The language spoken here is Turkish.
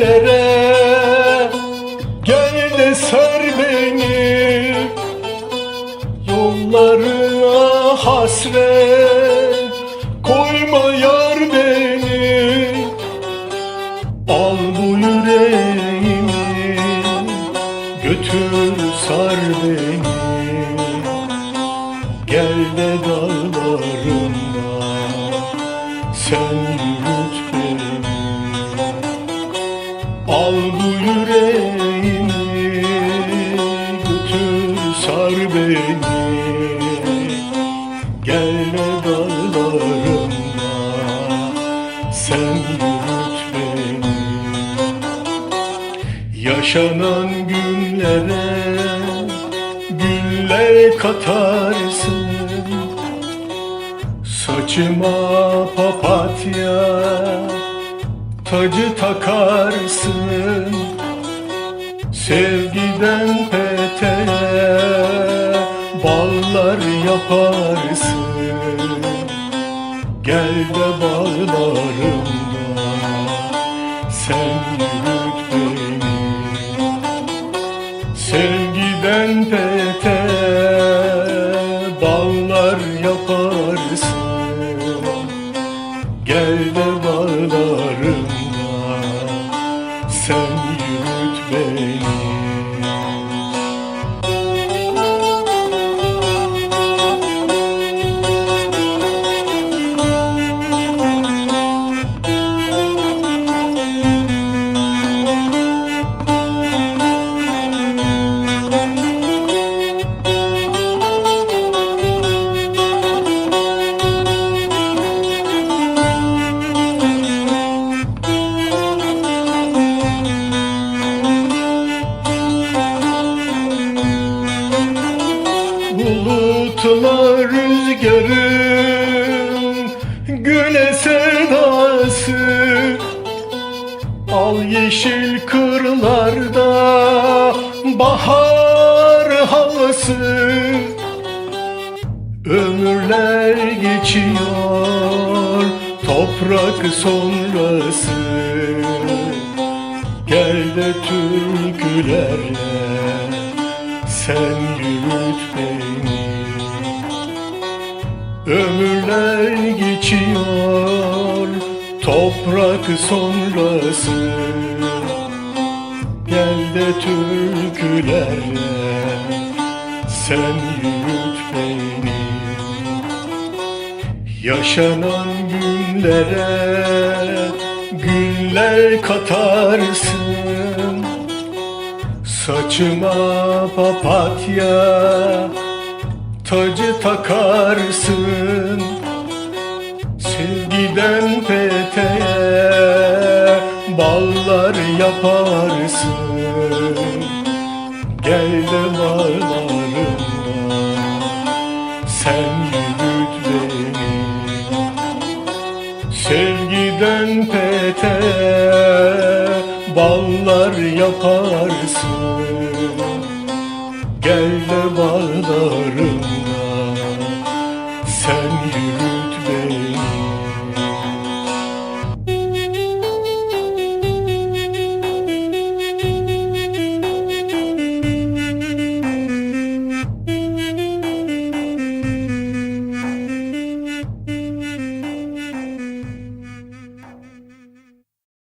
Güllere Gel de sar beni. Yollarına hasret Koyma yar beni. Al bu yüreğimi Götür sar beni. Gel de dağlarında Sen beni Gel de dağlarında Sen yürüt beni. Yaşanan günlere güller katarsın. Saçıma papatya tacı takarsın. Sevgiden peteğe ballar yaparsın. Gel de bağlarımda rüzgarın güne sedası Al yeşil kırlarda bahar havası. Ömürler geçiyor toprak sonrası. Gel de türkülerle sen yürüt beni Ömürler geçiyor toprak sonrası. Gel de türkülerle sen yürüt beni. Yaşanan günlere güller katarsın. Saçıma papatya tacı takarsın. Sevgiden peteğe ballar yaparsın. Gel de bağlarımda sen yürüt beni. Sevgiden peteğe ballar yaparsın. Gel de bağlarım